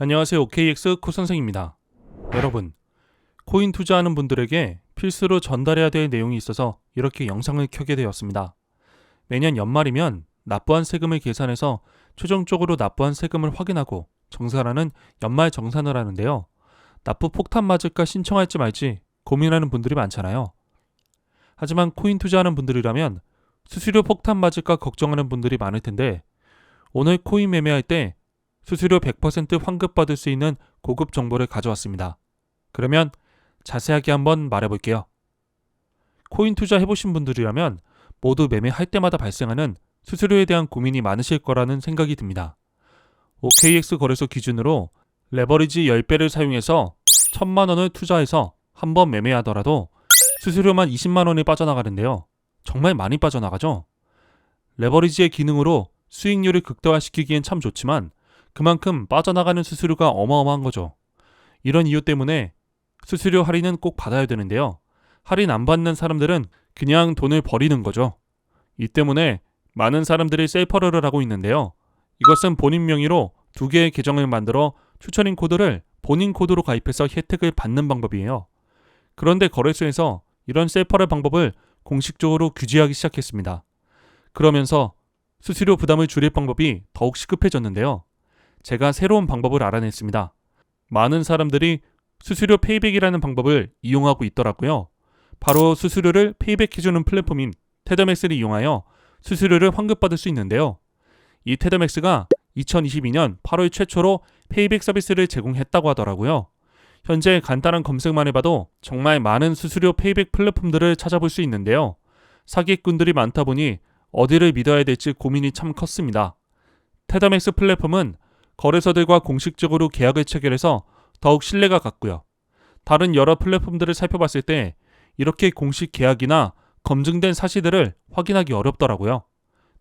안녕하세요. OKX 코선생입니다. 여러분, 코인 투자하는 분들에게 필수로 전달해야 될 내용이 있어서 이렇게 영상을 켜게 되었습니다. 매년 연말이면 납부한 세금을 계산해서 최종적으로 납부한 세금을 확인하고 정산하는 연말 정산을 하는데요. 납부 폭탄 맞을까 신청할지 말지 고민하는 분들이 많잖아요. 하지만 코인 투자하는 분들이라면 수수료 폭탄 맞을까 걱정하는 분들이 많을 텐데 오늘 코인 매매할 때 수수료 100% 환급받을 수 있는 고급 정보를 가져왔습니다. 그러면 자세하게 한번 말해볼게요. 코인 투자 해보신 분들이라면 모두 매매할 때마다 발생하는 수수료에 대한 고민이 많으실 거라는 생각이 듭니다. OKX 거래소 기준으로 레버리지 10배를 사용해서 1000만 원을 투자해서 한 번 매매하더라도 수수료만 20만 원이 빠져나가는데요. 정말 많이 빠져나가죠? 레버리지의 기능으로 수익률을 극대화시키기엔 참 좋지만 그만큼 빠져나가는 수수료가 어마어마한 거죠. 이런 이유 때문에 수수료 할인은 꼭 받아야 되는데요. 할인 안 받는 사람들은 그냥 돈을 버리는 거죠. 이 때문에 많은 사람들이 셀퍼를 하고 있는데요. 이것은 본인 명의로 두 개의 계정을 만들어 추천인 코드를 본인 코드로 가입해서 혜택을 받는 방법이에요. 그런데 거래소에서 이런 셀퍼럴 방법을 공식적으로 규제하기 시작했습니다. 그러면서 수수료 부담을 줄일 방법이 더욱 시급해졌는데요. 제가 새로운 방법을 알아냈습니다. 많은 사람들이 수수료 페이백이라는 방법을 이용하고 있더라고요. 바로 수수료를 페이백해주는 플랫폼인 테더맥스를 이용하여 수수료를 환급받을 수 있는데요. 이 테더맥스가 2022년 8월 최초로 페이백 서비스를 제공했다고 하더라고요. 현재 간단한 검색만 해봐도 정말 많은 수수료 페이백 플랫폼들을 찾아볼 수 있는데요. 사기꾼들이 많다 보니 어디를 믿어야 될지 고민이 참 컸습니다. 테더맥스 플랫폼은 거래소들과 공식적으로 계약을 체결해서 더욱 신뢰가 갔고요. 다른 여러 플랫폼들을 살펴봤을 때 이렇게 공식 계약이나 검증된 사실들을 확인하기 어렵더라고요.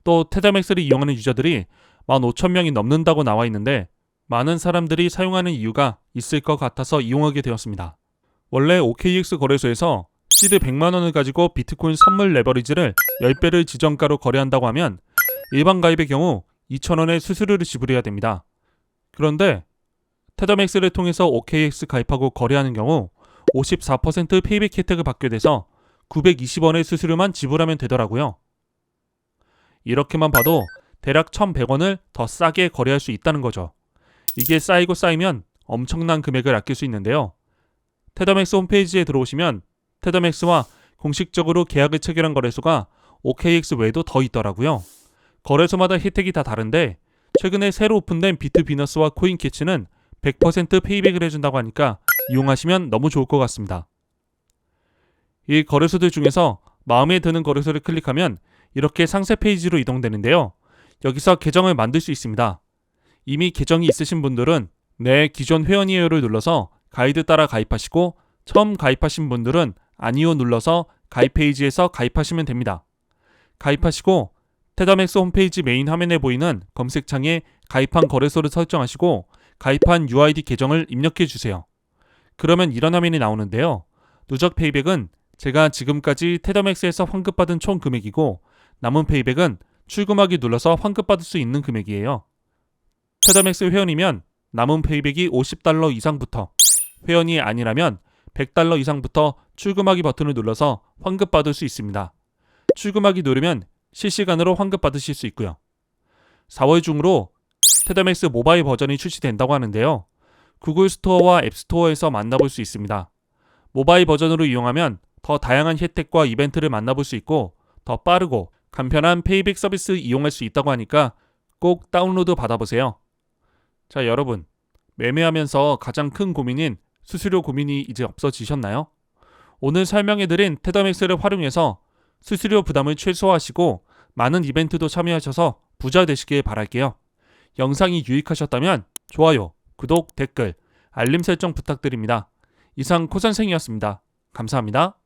또 테더맥스를 이용하는 유저들이 15,000명이 넘는다고 나와 있는데 많은 사람들이 사용하는 이유가 있을 것 같아서 이용하게 되었습니다. 원래 OKX 거래소에서 시드 100만 원을 가지고 비트코인 선물 레버리지를 10배를 지정가로 거래한다고 하면 일반 가입의 경우 2,000원의 수수료를 지불해야 됩니다. 그런데 테더맥스를 통해서 OKX 가입하고 거래하는 경우 54% 페이백 혜택을 받게 돼서 920원의 수수료만 지불하면 되더라고요. 이렇게만 봐도 대략 1,100원을 더 싸게 거래할 수 있다는 거죠. 이게 쌓이고 쌓이면 엄청난 금액을 아낄 수 있는데요. 테더맥스 홈페이지에 들어오시면 테더맥스와 공식적으로 계약을 체결한 거래소가 OKX 외에도 더 있더라고요. 거래소마다 혜택이 다 다른데 최근에 새로 오픈된 비트 비너스와 코인 캐치는 100% 페이백을 해준다고 하니까 이용하시면 너무 좋을 것 같습니다. 이 거래소들 중에서 마음에 드는 거래소를 클릭하면 이렇게 상세 페이지로 이동되는데요. 여기서 계정을 만들 수 있습니다. 이미 계정이 있으신 분들은 내 기존 회원이에요를 눌러서 가이드 따라 가입하시고 처음 가입하신 분들은 아니요 눌러서 가입 페이지에서 가입하시면 됩니다. 가입하시고 테더맥스 홈페이지 메인 화면에 보이는 검색창에 가입한 거래소를 설정하시고 가입한 UID 계정을 입력해 주세요. 그러면 이런 화면이 나오는데요. 누적 페이백은 제가 지금까지 테더맥스에서 환급받은 총 금액이고 남은 페이백은 출금하기 눌러서 환급받을 수 있는 금액이에요. 테더맥스 회원이면 남은 페이백이 50달러 이상부터 회원이 아니라면 100달러 이상부터 출금하기 버튼을 눌러서 환급받을 수 있습니다. 출금하기 누르면 실시간으로 환급받으실 수 있고요. 4월 중으로 테더맥스 모바일 버전이 출시된다고 하는데요. 구글 스토어와 앱 스토어에서 만나볼 수 있습니다. 모바일 버전으로 이용하면 더 다양한 혜택과 이벤트를 만나볼 수 있고 더 빠르고 간편한 페이백 서비스 이용할 수 있다고 하니까 꼭 다운로드 받아보세요. 자, 여러분. 매매하면서 가장 큰 고민인 수수료 고민이 이제 없어지셨나요? 오늘 설명해드린 테더맥스를 활용해서 수수료 부담을 최소화하시고 많은 이벤트도 참여하셔서 부자 되시길 바랄게요. 영상이 유익하셨다면 좋아요, 구독, 댓글, 알림 설정 부탁드립니다. 이상 코선생이었습니다. 감사합니다.